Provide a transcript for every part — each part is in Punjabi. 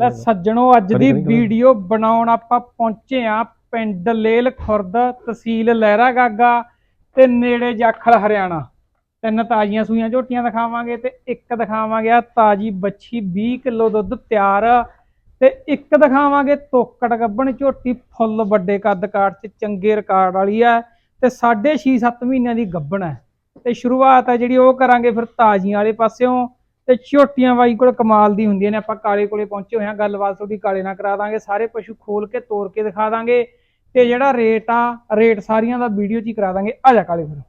ਲੈ ਸੱਜਣੋ ਅੱਜ ਦੀ। ਵੀਡੀਓ ਬਣਾਉਣ ਆਪਾਂ ਪਹੁੰਚੇ ਆ ਪਿੰਡ ਲੇਲ ਖੁਰਦ ਤਹਿਸੀਲ ਲਹਿਰਾ ਗਾਗਾ ਤੇ ਨੇੜੇ ਜਾਖਲ ਹਰਿਆਣਾ। ਤਿੰਨ ਤਾਜ਼ੀਆਂ ਸੂਈਆਂ ਝੋਟੀਆਂ ਦਿਖਾਵਾਂਗੇ ਤੇ ਇੱਕ ਦਿਖਾਵਾਂਗੇ ਆ ਤਾਜੀ ਬੱਚੀ 20 ਕਿਲੋ ਦੁੱਧ ਤਿਆਰ। ਆ ਤੇ ਇੱਕ ਦਿਖਾਵਾਂਗੇ ਤੋਕੜ ਗੱਬਣ ਝੋਟੀ ਫੁੱਲ ਵੱਡੇ ਕੱਦ ਕਾਠ ਚ ਚੰਗੇ ਰਿਕਾਰਡ ਵਾਲੀ ਆ ਤੇ 6.5 7 ਮਹੀਨਿਆਂ ਦੀ ਗੱਬਣ ਹੈ। ਤੇ ਸ਼ੁਰੂਆਤ ਹੈ ਜਿਹੜੀ ਉਹ ਕਰਾਂਗੇ ਫਿਰ ਤਾਜ਼ੀਆਂ ਵਾਲੇ ਪਾਸਿਓਂ। ਤੇ ਝੋਟੀਆਂ ਬਾਈ ਕੋਲ ਕਮਾਲ ਦੀ ਹੁੰਦੀਆਂ ਨੇ ਆਪਾਂ ਕਾਲੇ ਕੋਲੇ ਪਹੁੰਚੇ ਹੋਏ ਹਾਂ ਗੱਲਬਾਤ ਤੁਹਾਡੀ ਕਾਲੇ ਨਾਲ ਕਰਾ ਦਾਂਗੇ ਸਾਰੇ ਪਸ਼ੂ ਖੋਲ ਕੇ ਤੋੜ ਕੇ ਦਿਖਾ ਦਾਂਗੇ ਤੇ ਜਿਹੜਾ ਰੇਟ ਆ ਰੇਟ ਸਾਰੀਆਂ ਦਾ ਵੀਡੀਓ 'ਚ ਹੀ ਕਰਾ ਦਾਂਗੇ ਆ ਜਾ ਕਾਲੇ ਫਿਰ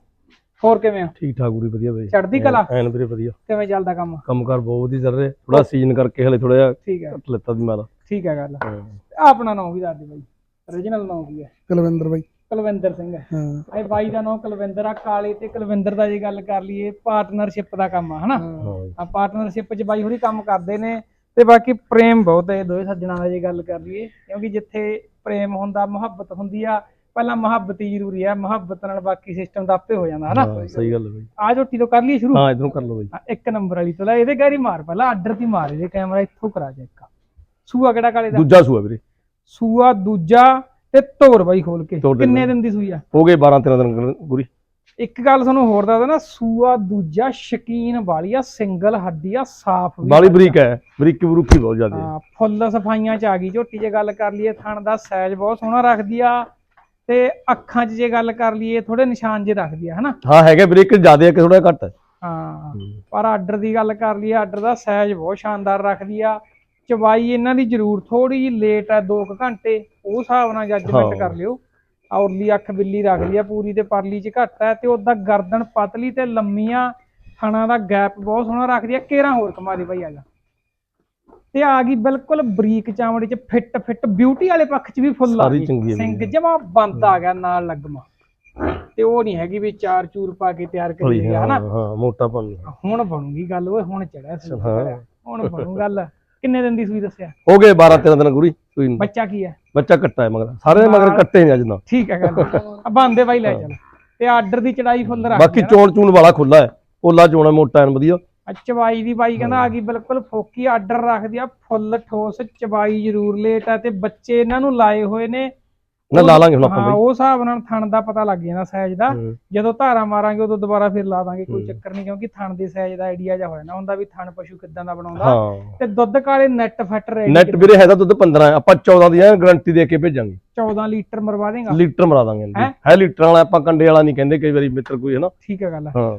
ਹੋਰ ਕਿਵੇਂ ਆ ਠੀਕ ਠਾਕ ਪੂਰੀ ਵਧੀਆ ਬਈ। ਚੜ੍ਹਦੀ ਕਲਾ? ਐਨ ਵੀਰੇ ਵਧੀਆ। ਕਿਵੇਂ ਚੱਲਦਾ ਕੰਮ? ਕੰਮਕਾਰ ਬਹੁਤ ਵਧੀਆ ਚੱਲ ਰਿਹਾ ਥੋੜਾ ਸੀਜ਼ਨ ਕਰਕੇ ਹਲੇ ਥੋੜਾ ਜਿਹਾ ਠੀਕ ਹੈ। ਲੈਤਾ ਦੀ ਮਾਲ। ਠੀਕ ਹੈ ਗੱਲ। ਆ ਆਪਣਾ ਨਾਮ ਵੀ ਦੱਸ ਦੇ ਬਾਈ? Origignal ਨਾਮ ਕੀ ਹੈ? ਕੁਲਵਿੰਦਰ ਬਾਈ। ਕੁਲਵਿੰਦਰ ਸਿੰਘ। ਹੈ। ਹਾਂ ਇਹ ਬਾਈ ਦਾ ਨਾਮ ਕੁਲਵਿੰਦਰ ਆ ਕਾਲੇ ਤੇ ਕੁਲਵਿੰਦਰ ਦਾ ਜੇ ਗੱਲ ਕਰ ਲਈਏ ਪਾਰਟਨਰਸ਼ਿਪ ਦਾ ਕੰਮ ਆ ਹਨਾ? ਹਾਂ। ਆ ਪਾਰਟਨਰਸ਼ਿਪ 'ਚ ਬਾਈ ਹੋਰੀ ਕੰਮ ਕਰਦੇ ਨੇ ਤੇ ਬਾਕੀ ਪ੍ਰੇਮ ਬਹੁਤ ਹੈ ਦੋਵੇਂ ਸੱਜਣਾ ਦਾ ਜੇ ਗੱਲ ਕਰ ਲਈਏ ਕਿਉਂਕਿ ਜਿੱਥੇ ਪ੍ਰੇਮ ਹੁੰਦਾ ਮੁਹੱਬਤ ਹੁੰਦੀ ਆ ਪਹਿਲਾਂ ਮੁਹੱਬਤ ਹੀ ਜ਼ਰੂਰੀ ਆ ਮੁਹੱਬਤ ਨਾਲ ਬਾਕੀ ਸਿਸਟਮ ਦਾ ਆਪੇ ਹੋ ਜਾਂਦਾ ਹਨਾ? ਹਾਂ ਸਹੀ ਗੱਲ ਹੈ ਬਈ। ਆ ਝੋਟੀ ਤੋਂ ਕਰ ਲਈਏ ਸ਼ੁਰੂ? ਹਾਂ ਇਧਰੋਂ ਕਰ ਲਓ ਬਈ। ਇੱਕ ਨੰਬਰ ਵਾਲੀ ਤੋਂ ਲੈ ਇਹਦੇ ਗੈਰੀ ਮਾਰ ਪਹਿਲਾਂ ਆਰਡਰ ਦੀ ਮਾਰ ਇਹਦੇ ਕੈਮਰਾ ਇੱਥੋਂ ਕਰਾ ਜਾ ਇੱਕ। ਸੂਆ ਕਿਹੜਾ ਕਾਲੇ ਦਾ? ਦੂਜਾ ਸੂਆ ਵੀਰੇ। ਸੂਆ ਦੂਜਾ ਤੇ ਤੋਰ ਬਾਈ ਖੋਲ ਕੇ। ਦੇ ਕਿੰਨੇ। ਦਿਨ ਦੀ ਸੂਈ ਆ? ਹੋ ਗਏ 12 13 ਦਿਨ ਪੂਰੀ ਇੱਕ ਗੱਲ ਤੁਹਾਨੂੰ ਹੋਰ ਦੱਸਦਾ ਨਾ ਸੂਆ ਦੂਜਾ ਸ਼ਕੀਨ ਵਾਲੀ ਆ ਸਿੰਗਲ ਹੱਡੀ ਆ ਸਾਫ਼ ਵੀ ਬਾਲੀ ਬਰੀਕ ਹੈ ਬਰੀਕੀ ਬਰੂਕੀ ਬਹੁਤ ਜ਼ਿਆਦਾ ਹੈ। ਫੁੱਲ ਸਫਾਈਆਂ ਚ ਆ ਗਈ ਝੋਟੀ ਜੇ ਗੱਲ ਕਰ ਲਈਏ ਥਣ ਦਾ ਸਾਈਜ਼ ਬਹੁਤ ਸੋਹਣਾ ਰੱਖਦੀ ਆ ਤੇ ਅੱਖਾਂ 'ਚ ਜੇ ਗੱਲ ਕਰ ਲਈਏ ਥੋੜੇ ਨਿਸ਼ਾਨ ਜੇ ਰੱਖਦੀ ਆ ਹਨਾ? ਹਾਂ ਹੈਗਾ ਵੀਰੇ ਇੱਕ ਜ਼ਿਆਦਾ ਹੈ ਕਿ ਥੋੜਾ ਘੱਟ। ਹੈ ਹਾਂ ਪਰ ਆਰਡਰ ਦੀ ਗੱਲ ਕਰ ਲਈਏ ਆਰਡਰ ਦਾ ਸਾਈਜ਼ ਬਹੁਤ ਸ਼ਾਨਦਾਰ ਰੱਖਦੀ ਆ ਚਵਾਈ ਇਹਨਾਂ ਦੀ ਜ਼ਰੂਰ ਥੋੜੀ ਜਿਹੀ ਲੇਟ ਆ 2 ਘੰਟੇ ਉਹ ਹਿਸਾਬ ਨਾਲ ਜੱਜਮੈਂਟ। ਕਰ ਲਿਓ। ਔਰਲੀ ਅੱਖ ਬਿੱਲੀ ਰੱਖਦੀ ਆ ਪੂਰੀ ਤੇ ਪਰਲੀ 'ਚ ਘੱਟ ਤੇ ਉਹਦਾ ਗਰਦਨ ਪਤਲੀ ਤੇ ਲੰਮੀਆਂ ਥਣਾ ਦਾ ਗੈਪ ਬਹੁਤ ਸੋਹਣਾ ਰੱਖਦੀ ਆ ਕੇਰਾਂ ਹੋਰ ਕਮਾ ਦੀ ਭਾਈ ਆ ਜਾ। ਤੇ ਆ ਗਈ ਬਿਲਕੁਲ ਬਰੀਕ ਚਾਮੜੀ 'ਚ ਫਿੱਟ ਫਿੱਟ ਬਿਊਟੀ ਵਾਲੇ ਪੱਖ 'ਚ ਵੀ ਫੁੱਲ ਆ ਗਈ। ਬਈ। ਜਮਾ ਬੰਦ ਆ ਗਿਆ ਨਾਲ ਲੱਗਮਾ। ਤੇ ਉਹ ਨਹੀਂ ਹੈਗੀ ਵੀ ਚਾਰ ਚੂਰ ਪਾ ਕੇ ਤਿਆਰ ਕਰੀ ਹਾਂ ਹਨਾ? ਹਾਂ ਮੋਟਾ ਪਨ ਹੁਣ ਬਣੂਗੀ ਗੱਲ ਓਏ ਹੁਣ ਚੜਿਆ। ਹੁਣ ਬਣੂ ਗੱਲ। ਕਿੰਨੇ ਦਿਨ ਦੀ ਸੂਈ ਦੱਸਿਆ? ਹੋ ਗਏ 12 13 ਦਿਨ ਪੂਰੀ ਸੂਈ ਨੂੰ। ਬੱਚਾ ਕੀ ਹੈ? ਬੱਚਾ ਕੱਟਾ ਹੈ ਮਗਰ। ਸਾਰੇ ਮਗਰ ਕੱਟੇ ਨੇ ਅੱਜ ਨਾ। ਠੀਕ ਹੈ ਗੱਲ। ਆ ਬੰਦੇ ਬਾਈ ਲੈ ਚੱਲ। ਤੇ ਆਰਡਰ ਦੀ ਚੜਾਈ ਫੁੱਲ ਰੱਖ ਬਾਕੀ ਚੋਣ ਚੂਣ ਵਾਲਾ ਖੁੱਲਾ ਹੈ। ਪੋਲਾ ਚੋਣਾ ਮੋਟਾ ਐਨ ਵਧੀਆ। ਚਵਾਈ ਦੀ ਬਾਈ ਕਹਿੰਦਾ ਆ ਗਈ ਬਿਲਕੁਲ ਫੋਕੀ। ਆਰਡਰ ਰੱਖਦੀ ਆ। ਫੁੱਲ ਠੋਸ ਚਵਾਈ ਜ਼ਰੂਰ ਲੇਟ ਆ ਤੇ ਬੱਚੇ ਇਹਨਾਂ ਨੂੰ ਲਾਏ ਹੋਏ ਨੇ। ਨਾ ਲਾ ਲਾਂਗੇ ਹੁਣ ਹਾਂ ਆਪਾਂ ਬਈ। ਉਹ ਹਿਸਾਬ ਨਾਲ ਥਣ ਦਾ ਪਤਾ ਲੱਗ ਜਾਂਦਾ ਸਾਈਜ਼ ਦਾ। ਹੂੰ। ਜਦੋਂ ਧਾਰਾ ਮਾਰਾਂਗੇ ਉਦੋਂ ਦੁਬਾਰਾ ਫਿਰ ਲਾ ਦਾਂਗੇ ਕੋਈ ਚੱਕਰ ਨਹੀਂ ਕਿਉਂਕਿ ਥਣ ਦੇ ਸਾਈਜ਼ ਦਾ ਆਈਡੀਆ ਜਾ ਹੋ ਜਾਂਦਾ। ਹੁੰਦਾ ਵੀ ਥਣ ਪਸ਼ੂ ਕਿੱਦਾਂ ਦਾ ਬਣਾਉਂਦਾ। ਹਾਂ। ਤੇ ਦੁੱਧ ਕਾਲੇ ਨੈਟ ਫੈਟ ਰੈਡੀ ਨੈਟ ਵੀਰੇ ਹੈ ਤਾਂ ਦੁੱਧ 15 ਹੈ ਆਪਾਂ 14 ਦੀ ਗਾਰੰਟੀ ਦੇ ਕੇ ਭੇਜਾਂਗੇ। 14 ਲੀਟਰ ਮਰਵਾ ਦੇਗਾ? ਲੀਟਰ ਮਰਾ ਦਾਂਗੇ ਇਹਨੂੰ। ਹੈਂ? ਹੈ ਲੀਟਰ ਵਾਲਾ ਆਪਾਂ ਕੰਡੇ ਵਾਲਾ ਨਹੀਂ ਕਹਿੰਦੇ ਕਈ ਵਾਰੀ ਮਿੱਤਰ ਕੋਈ ਹੈ ਨਾ ਠੀਕ ਹੈ ਗੱਲ ਹਾਂ।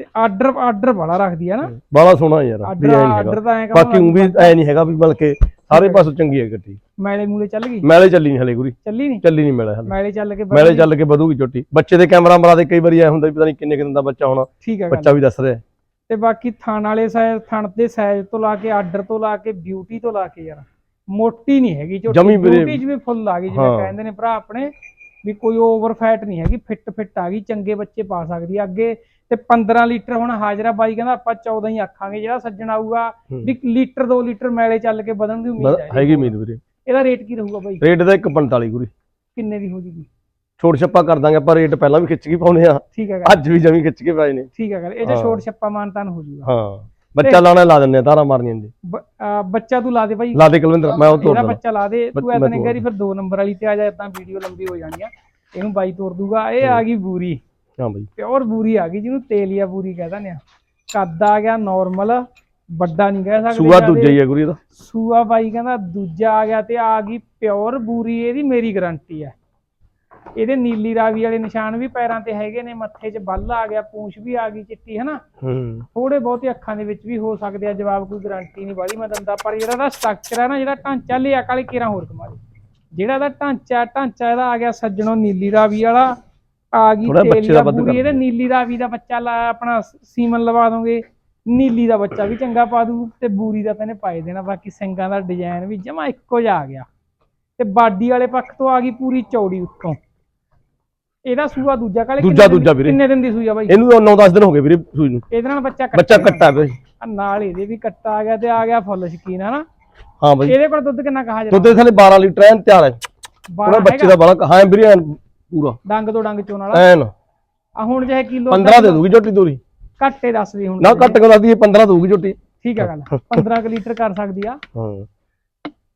ਤੇ ਆਰਡਰ ਆਰਡਰ ਬੜਾ ਰੱਖਦੀ ਹੈ ਨਾ। ਬਾਲਾ ਸੋਹਣਾ ਯਾਰ ਵੀ ਆਰਡਰ ਐ ਨਹੀਂ ਆਰਡਰ ਹੈਗਾ ਤਾਂ ਐ ਬਾਕੀ ਉਹ ਵੀ ਐ ਨਹੀਂ ਹੈਗਾ ਵੀ ਬਲਕਿ ਸਾਰੇ ਪਾਸੋਂ ਚੰਗੀ ਹੈ ਗੱਟੀ ਮੈਲੇ ਮੂਲੇ ਚੱਲ ਗਈ? ਮੈਲੇ ਚੱਲੀ ਨਹੀਂ ਹਲੇ ਗੁਰੀ ਚੱਲੀ ਨਹੀਂ ਚੱਲੀ ਨਹੀਂ ਮੈਲੇ ਹਲੇ। ਮੈਲੇ ਚੱਲ ਕੇ ਮੈਲੇ ਚੱਲ ਕੇ ਵਧੂਗੀ ਚੋਟੀ। ਬੱਚੇ ਦੇ ਕੈਮਰਾ ਮਰਾ ਦੇ ਕਈ ਵਾਰੀ ਐ ਹੁੰਦਾ ਵੀ ਪਤਾ ਨਹੀਂ ਕਿੰਨੇ ਕਿੰਨੇ ਦਾ ਬੱਚਾ ਹੋਣਾ। ਠੀਕ ਹੈ ਗੱਲ। ਬੱਚਾ ਵੀ ਦੱਸ ਰਿਹਾ। ਤੇ ਬਾਕੀ ਥਣ ਵਾਲੇ ਸਾਈਜ਼ ਥਣ ਦੇ ਸਾਈਜ਼ ਤੋਂ ਲਾ ਕੇ ਆਰਡਰ ਤੋਂ ਲਾ ਕੇ ਬਿਊਟੀ ਤੋਂ ਲਾ ਕੇ ਯਾਰ। ਮੋਟੀ ਨਹੀਂ ਹੈਗੀ ਜਮੀ ਵੀਰੇ- ਬਿਊਟੀ ਚ ਵੀ ਫੁੱਲ ਆ ਗਈ ਜਿਵੇਂ ਹਾਂ। ਕਹਿੰਦੇ ਨੇ ਭਰਾ ਆਪਣੇ ਵੀ ਕੋਈ ਓਵਰ ਫੈਟ ਨਹੀਂ ਹੈਗੀ ਫਿੱਟ ਫਿੱਟ ਆ ਗਈ ਚੰਗੇ ਬੱਚੇ ਪਾ ਸਕਦੀ ਆ। ਅੱਗੇ ਤੇ 15 ਲੀਟਰ ਹੁਣ ਹਾਜ਼ਰਾ ਬਾਈ ਕਹਿੰਦਾ ਆਪਾਂ 14 ਹੀ ਆਖਾਂਗੇ ਜਿਹੜਾ ਸੱਜਣ ਆਊਗਾ। ਵੀ ਲੀਟਰ 2 ਲੀਟਰ ਮੈਲੇ ਚੱਲ ਕੇ ਵਧਣ ਦੀ ਉਮੀਦ ਹੈ। ਹੈਗੀ ਉਮੀਦ ਵੀਰੇ। ਇਹਦਾ ਰੇਟ ਕੀ ਰਹੂਗਾ ਬਾਈ? ਰੇਟ ਦਾ 145 ਗੁਰੀ ਕਿੰਨੇ ਦੀ ਹੋ ਜੂਗੀ? ਛੋਟ ਛੱਪਾ ਕਰ ਦਾਂਗੇ ਆਪਾਂ ਰੇਟ ਪਹਿਲਾਂ ਵੀ ਖਿੱਚ ਕੇ ਪਾਉਨੇ ਆ। ਠੀਕ ਹੈ ਅੱਜ ਵੀ ਜਮੀ ਖਿੱਚ ਕੇ ਪਾਏ ਨੇ। ਠੀਕ ਹੈ ਗੱਲ। ਇਹ ਹਾਂ। ਛੋਟ ਛੱਪਾ ਮਾਨਤਾਨ ਹੋ ਜੂਗਾ। ਹਾਂ। ਬੱਚਾ ਲਾਣਾ ਲਾ ਦਿੰਦੇ ਆ ਤਾਰਾ ਮਾਰਨੀਆਂ ਜੀ ਬੱਚਾ ਤੂੰ ਲਾ ਦੇ ਬਾਈ। ਲਾ ਦੇ ਕੁਲਵਿੰਦਰ ਮੈਂ ਉਹ ਤੋੜ ਦੇਣਾ। ਬੱਚਾ ਲਾ ਦੇ ਤੂੰ ਐਦਾਂ ਨਹੀਂ ਕਰੀ ਫਿਰ ਦੋ ਨੰਬਰ ਵਾਲੀ ਤੇ ਆ ਜਾ ਤਾਂ ਵੀਡੀਓ ਲੰਬੀ ਹੋ ਜਾਣੀ ਆ। ਇਹਨੂੰ ਬਾਈ ਤੋੜ ਦੂਗਾ। ਇਹ ਆ ਗਈ ਬੂਰੀ। ਹਾਂ ਬਈ। ਪਿਓਰ ਬੂਰੀ ਆ ਗਈ ਜਿਹਨੂੰ ਤੇਲੀਆ ਬੂਰੀ ਕਹਿ ਦਿੰਦੇ ਆ। ਕੱਦ ਆ ਗਿਆ ਨਾਰਮਲ ਵੱਡਾ ਨਹੀਂ ਕਹਿ ਸਕਦੇ ਸੂਆ। ਦੂਜਾ ਹੀ ਹੈ ਗੁਰੀ ਦਾ। ਸੂਆ ਬਾਈ ਕਹਿੰਦਾ ਦੂਜਾ ਆ ਗਿਆ ਤੇ ਆ ਗਈ ਪਿਓਰ ਬੂਰੀ ਇਹਦੀ ਮੇਰੀ ਗਾਰੰਟੀ ਹੈ ਇਹਦੇ ਨੀਲੀ ਰਾਵੀ ਵਾਲੇ ਨਿਸ਼ਾਨ ਵੀ ਪੈਰਾਂ ਤੇ ਹੈਗੇ ਨੇ ਮੱਥੇ 'ਚ ਬੱਲ ਆ ਗਿਆ ਪੂੰਛ ਵੀ ਆ ਗਈ ਚਿੱਟੀ ਹਨਾ? ਹੂੰ। ਥੋੜੇ ਬਹੁਤੇ ਅੱਖਾਂ ਦੇ ਵਿੱਚ ਵੀ ਹੋ ਸਕਦੇ ਆ ਜਵਾਬ ਕੋਈ ਗਾਰੰਟੀ ਨਹੀਂ ਵਾਲੀ ਮੈਂ ਦੰਦਾ ਪਰ ਜਿਹੜਾ ਦਾ ਸਟਰਕਚਰ ਹੈ ਨਾ ਜਿਹੜਾ ਢਾਂਚਾ ਲਿਆ ਕਾਲੇ ਕੇਰਾ ਹੋਰ ਕਮਾ ਦੇ ਜਿਹੜਾ ਦਾ ਢਾਂਚਾ ਢਾਂਚਾ ਇਹਦਾ ਆ ਗਿਆ ਸੱਜਣੋਂ ਨੀਲੀ ਰਾਵੀ ਵਾਲਾ ਆ ਗਈ ਥੋੜ੍ਹਾ ਬੱਚੇ ਦਾ ਦਾ ਵੱਧ ਕਰ ਇਹਦੇ ਨੀਲੀ ਰਾਵੀ ਦਾ ਬੱਚਾ ਲਾ ਆਪਣਾ ਸੀਮਨ ਲਵਾ ਦੋਗੇ ਨੀਲੀ ਦਾ ਬੱਚਾ ਵੀ ਚੰਗਾ ਪਾ ਦੂ ਤੇ ਬੂਰੀ ਦਾ ਤਾਂ ਇਹਨੇ ਪਾਏ ਦੇਣਾ ਬਾਕੀ ਸਿੰਘਾਂ ਦਾ ਡਿਜ਼ਾਈਨ ਵੀ ਜਮਾ ਇੱਕੋ ਜਿਹਾ ਆ ਗਿਆ। ਤੇ ਬਾਡੀ ਵਾਲੇ ਪੱਖ ਤੋਂ ਆ ਗਈ ਪੂਰੀ ਚੌੜੀ ਉੱਤੋਂ। ਇਹਦਾ ਸੂਆ ਦੂਜਾ ਕਾਲੇ ਦੂਜਾ- ਦੂਜਾ ਵੀਰੇ। ਕਿੰਨੇ ਦਿਨ ਦੀ ਸੂਈ ਆ ਬਾਈ? ਇਹਨੂੰ 9-10 ਦਿਨ ਹੋ ਗਏ ਵੀਰੇ ਸੂਈ ਨੂੰ। ਇਹਦੇ ਨਾਲ ਬੱਚਾ ਬੱਚਾ ਕੱਟਿਆ ਕੱਟਾ ਬਈ ਆ ਨਾਲ ਇਹਦੇ ਵੀ ਕੱਟਾ ਆ ਗਿਆ ਤੇ ਆ ਗਿਆ ਫੁੱਲ ਸ਼ਕੀਨ ਹਨਾ? ਹਾਂ ਬਈ। ਇਹਦੇ ਕੋਲ ਦੁੱਧ ਕਿੰਨਾ ਕਹਾ ਦੁੱਧ ਦੇ ਥਲੇ 12 ਲੀਟਰ ਐਨ ਤਿਆਰ ਹੈ। ਉਹਦਾ ਬੱਚੇ ਦਾ ਬੜਾ ਹਾਂ ਵੀਰੇ ਐਨ ਪੂਰਾ। ਡੰਗ ਤੋਂ ਡੰਗ ਚੋਣ ਵਾਲਾ। ਐਨ। ਆ ਹੁਣ ਜੇ ਕਿਲੋ 15 ਦੇ ਦੂਗੀ ਝੋਟੀ ਦੂਰੀ ਘੱਟੇ ਦੱਸ ਦੀ ਹੁਣ ਨਾ ਕੱਟ ਕੇ ਦੱਸਦੀ 15 ਦਊਗੀ ਝੋਟੀ ਠੀਕ ਹੈ ਗੱਲ। 15 ਕੁ ਲੀਟਰ ਕਰ ਸਕਦੀ ਆ। ਹਾਂ।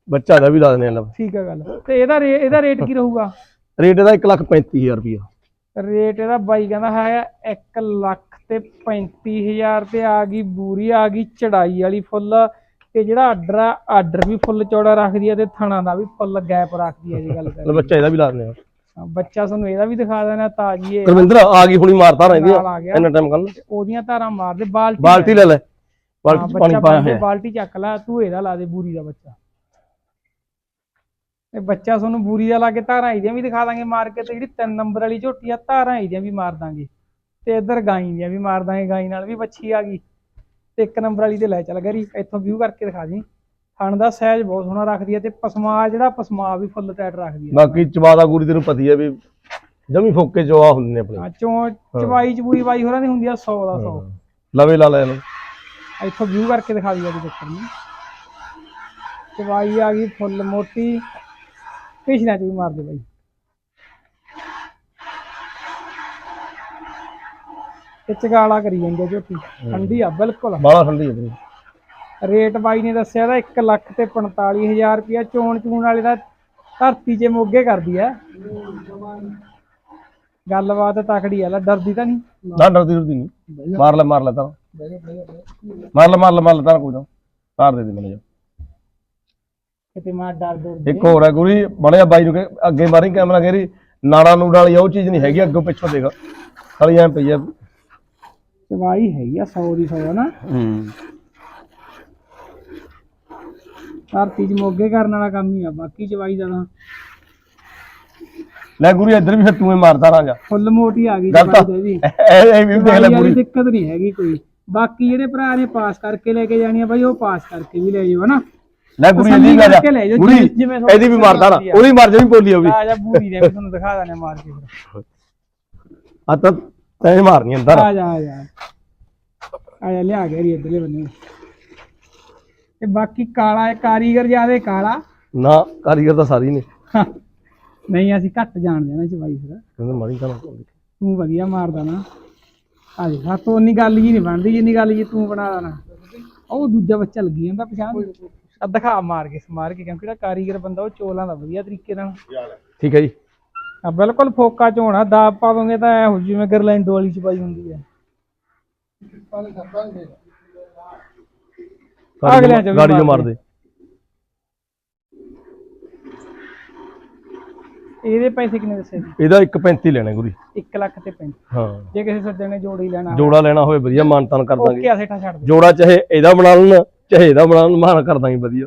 ਬੱਚਾ ਦਾ ਵੀ ਲਾ ਦਿੰਦੇ ਆ ਠੀਕ ਹੈ ਗੱਲ। ਤੇ ਇਹਦਾ ਇਹਦਾ ਰੇਟ ਕੀ ਰਹੂਗਾ? ਰੇਟ ਇਹਦਾ 135000 ਰੁਪਇਆ ਰੇਟ ਇਹਦਾ ਬਾਈ ਕਹਿੰਦਾ ਹੈ 1 ਲੱਖ ਤੇ 35000 ਤੇ ਆ ਗਈ ਬੂਰੀ ਆ ਗਈ ਚੜਾਈ ਵਾਲੀ ਫੁੱਲ। ਤੇ ਜਿਹੜਾ ਆਰਡਰ ਆ ਆਰਡਰ ਵੀ ਫੁੱਲ ਚੌੜਾ ਰੱਖਦੀ ਹੈ ਤੇ ਥਣਾ ਦਾ ਵੀ ਫੁੱਲ ਗੈਪ ਰੱਖਦੀ ਹੈ ਜੀ ਗੱਲ ਕਰੀਏ ਬੱਚਾ ਇਹਦਾ ਵੀ ਲਾ ਦਿੰਦੇ ਆ। ਬੱਚਾ ਤੁਹਾਨੂੰ ਇਹਦਾ ਵੀ ਦਿਖਾ ਦੇਣਾ ਤਾਜੀ ਇਹ ਗੁਰਵਿੰਦਰ ਆ ਗਈ ਹੁਣੀ ਮਾਰਤਾ ਰਹਿੰਦੀਆਂ ਨਾਲ ਆ ਗਿਆ। ਇੰਨਾ ਟਾਈਮ ਤੇ ਉਹਦੀਆਂ ਧਾਰਾਂ ਮਾਰਦੇ ਬਾਲਟੀ ਬਾਲਟੀ ਲੈ। ਲੈ ਹਾਂ, ਬਾਲਟੀ 'ਚ ਪਾਣੀ ਪਾਇਆ ਹੋਇਆ। ਬਾਲਟੀ ਚੱਕ ਲੈ ਤੂੰ ਇਹਦਾ ਲਾ ਦੇ ਬੂਰੀ ਦਾ ਬੱਚਾ। ਤੇ ਬੱਚਾ ਤੁਹਾਨੂੰ ਬੂਰੀ ਦਾ ਲਾ ਕੇ ਧਾਰਾਂ ਇਹਦੀਆਂ ਵੀ ਦਿਖਾ ਦਾਂਗੇ ਮਾਰ ਕੇ ਤੇ ਜਿਹੜੀ ਤਿੰਨ ਨੰਬਰ ਵਾਲੀ ਝੋਟੀ ਆ ਧਾਰਾਂ ਇਹਦੀਆਂ ਵੀ ਮਾਰ ਦਾਂਗੇ। ਤੇ ਇੱਧਰ ਗਾਈ ਦੀਆਂ ਵੀ ਮਾਰ ਦਾਂਗੇ ਗਾਈ ਨਾਲ ਵੀ ਬੱਚੀ ਆ ਗਈ। ਤੇ ਇੱਕ ਨੰਬਰ ਵਾਲੀ ਤੇ ਲੈ ਚੱਲ ਗਰੀ ਇੱਥੋਂ ਵਿਊ ਕਰਕੇ ਦਿਖਾ ਦੀ। ਥਣ ਦਾ ਸਾਈਜ਼ ਬਹੁਤ ਸੋਹਣਾ ਰੱਖਦੀ ਹੈ ਤੇ ਪਸਮਾ ਜਿਹੜਾ ਪਸਮਾ ਵੀ ਫੁੱਲ ਟਾਈਟ ਰੱਖਦੀ ਹੈ। ਬਾਕੀ ਚਵਾਦਾ ਗੁਰੀ ਤੈਨੂੰ ਪਤੀ ਹੈ ਵੀ ਜਮੀ ਫੋਕੇ ਚਵਾ ਹੁੰਦੇ ਨੇ ਆਪਣੇ। ਚੋਂ ਚਵਾਈ ਚਬੂਈ ਬਾਈ ਹੋਰਾਂ ਦੀ ਹੁੰਦੀ ਆ 100 ਦਾ 100 ਲਵੇ ਲਾ ਲੈ ਇਹਨੂੰ। ਇੱਥੋਂ ਵਿਊ ਕਰਕੇ ਦਿਖਾ ਜੀ ਚੱਕਰ ਨੂੰ। ਚਵਾਈ ਆ ਗਈ ਫੁੱਲ ਮੋਟੀ ਪਿਛਲਾ ਚ ਵੀ ਮਾਰ ਦੇ ਬਾਈ। ਤੇ ਚਗਾਲਾ ਕਰੀ ਜਾਂਦੇ ਆ ਝੋਟੀ। ਠੰਡੀ ਆ ਬਿਲਕੁਲ। ਬਾਲਾ ਠੰਡੀ ਤੇਰੀ। ਰੇਟ ਬਾਈ ਨੇ ਦੱਸਿਆ ਦਾ 1 ਲੱਖ ਤੇ 45000 ਰੁਪਿਆ ਚੋਣ ਚੂਣ ਵਾਲੇ ਦਾ ਧਰਤੀ 'ਚ ਮੋਗੇ ਕਰਦੀ ਆ। ਗੱਲਬਾਤ ਤਕੜੀ ਆ ਲੈ ਡਰਦੀ ਤਾਂ ਨਹੀਂ। ਨਾ ਡਰਦੀ ਡਰਦੀ ਨਹੀਂ। ਮਾਰ ਲੈ ਮਾਰ ਲੈ ਤਾਂ। ਮਾਰ ਲੈ ਮਾਰ ਲੈ ਮਾਰ ਲੈ ਤਾਂ ਕੋਈ ਨਾ। ਤਾਰ ਦੇ ਦੇ ਮੈਨੂੰ ਜਾ। ਕਿਤੇ ਮਾਰ ਡਰ ਦੋ ਇੱਕ ਹੋਰ ਹੈ ਗੁਰੀ ਬੜਿਆ ਬਾਈ ਨੂੰ ਅੱਗੇ ਮਾਰੀ ਕੈਮਰਾ ਗੇਰੀ ਨਾੜਾ ਨੂੜਾ ਵਾਲੀ ਉਹ ਚੀਜ਼ ਨਹੀਂ ਹੈਗੀ ਅੱਗੋਂ ਪਿੱਛੋਂ ਦੇਖ। ਸਾਲੀ ਐ ਪਈ ਆ। ਚਵਾਈ ਹੈਗੀ ਆ 100 ਦੀ 100 ਨਾ। ਹੂੰ। ਧਰਤੀ 'ਚ ਮੋਗੇ ਕਰਨ ਵਾਲਾ ਕੰਮ ਹੀ ਆ ਬਾਕੀ ਚਵਾਈ ਦਾ ਤਾਂ ਲੈ ਗੁਰੀ ਇੱਧਰ ਵੀ ਫਿਰ ਤੂੰ ਹੀ ਮਾਰਦਾ ਰਾਂ ਜਾ ਫੁੱਲ ਮੋਟੀ ਆ ਗਈ ਗੱਲ ਤਾਂ ਦੀ। ਇਹ ਇਹ ਵੀ ਦੇਖ ਲੈ ਚਵਾਈ ਵਾਲੀ ਪੂਰੀ। ਦਿੱਕਤ ਨਹੀਂ ਹੈਗੀ ਕੋਈ। ਬਾਕੀ ਜਿਹੜੇ ਭਰਾ ਨੇ ਪਾਸ ਕਰਕੇ ਲੈ ਕੇ ਜਾਣੀ ਆ ਬਾਈ ਉਹ ਪਾਸ ਕਰਕੇ ਵੀ ਲੈ ਜਾਓ ਹਨਾ? ਲੈ ਗੁਰੀ ਇਹਦੀ ਜਾ ਕਰਕੇ ਲੈ ਜਾਓ, ਗੁਰੀ ਜਿਵੇਂ- ਜਿਵੇਂ ਤੁਹਾਨੂੰ ਇਹਦੀ ਵੀ ਮਾਰਦਾ ਨਾ। ਉਹਦੀ ਮਾਰ ਜਾ ਵੀ ਬੋਲੀ ਉਹ ਵੀ ਆ ਜਾ ਬੂਰੀ ਦੇ ਵੀ ਤੁਹਾਨੂੰ ਦਿਖਾ ਦਾਂ ਮਾਰ ਕੇ ਫਿਰ। ਆ ਤਾਂ ਤੈਨੂੰ ਮਾਰਨੀ ਅੰਦਰ ਆ ਜਾ ਆ ਜਾ। ਆ ਜਾ ਲਿਆ ਗਿਆ ਰੀ ਇਧਰਲੇ ਬੰਨੇ ਤੇ ਬਾਕੀ ਕਾਲਾ ਹੈ ਕਾਰੀਗਰ ਜਿਆਦੇ ਕਾਲਾ। ਨਾ ਕਾਰੀਗਰ ਤਾਂ ਸਾਰੀ ਨੇ। ਨਹੀਂ ਅਸੀਂ ਘੱਟ ਜਾਣਦੇ ਨਾ ਚਵਾਈ ਫਿਰ। ਕਹਿੰਦੇ ਮਾਰੀ ਤਾਂ ਤੂੰ ਵਧੀਆ ਮਾਰਦਾ ਨਾ। ਆ ਦੇਖ ਆ ਤੋਂ ਉਨੀ ਗੱਲ ਜੀ ਨਹੀਂ ਬਣਦੀ ਜਿੰਨੀ ਗੱਲ ਜੀ ਤੂੰ ਬਣਾ ਨਾ ਉਹ ਦੂਜਾ ਬੱਚਾ ਲੱਗੀ ਜਾਂਦਾ ਪਛਾਣ। ਆ ਦਿਖਾ ਮਾਰ ਕੇ ਮਾਰ ਕੇ ਕਿਉਂਕਿ ਜਿਹੜਾ ਕਾਰੀਗਰ ਬੰਦਾ ਉਹ ਚੋਲਾਂ ਦਾ ਵਧੀਆ ਤਰੀਕੇ ਨਾਲ। ਠੀਕ ਹੈ ਜੀ। ਆ ਬਿਲਕੁਲ ਫੋਕਾ ਝੋਣਾ ਦਾਬ ਪਾਵੋਗੇ ਤਾਂ ਐ ਹੋ ਜੂ ਜਿਵੇਂ ਗਰਲੈਂਡ ਵਾਲੀ ਚਪਾਈ ਹੁੰਦੀ ਹੈ। ਅਗਲਿਆਂ ਚ ਵੀ ਗਾੜੀ ਜੋ ਮਾਰ ਮਾਰ ਦੇ ਇਹਦੇ ਪੈਸੇ ਕਿੰਨੇ ਦੱਸੇ ਇਹਦਾ 1.35 ਲੈਣਾ ਗੁਰੀ। 1 ਲੱਖ ਤੇ 35 ਹਾਂ। ਜੇ ਕਿਸੇ ਸੱਜਣ ਨੇ ਜੋੜੀ ਲੈਣਾ ਜੋੜਾ ਲੈਣਾ ਹੋਵੇ ਵਧੀਆ ਮਾਨਤਾਨ ਕਰ ਦਾਂਗੇ। ਓਕੇ ਆ ਸੇਠਾ ਛੱਡ ਦੇ ਜੋੜਾ ਚਾਹੇ ਇਹਦਾ ਬਣਾ ਲੈਣ ਚਾਹੇ ਇਹਦਾ ਬਣਾ ਲੈਣ ਮਾਨ ਕਰ ਦਾਂਗੇ ਵਧੀਆ।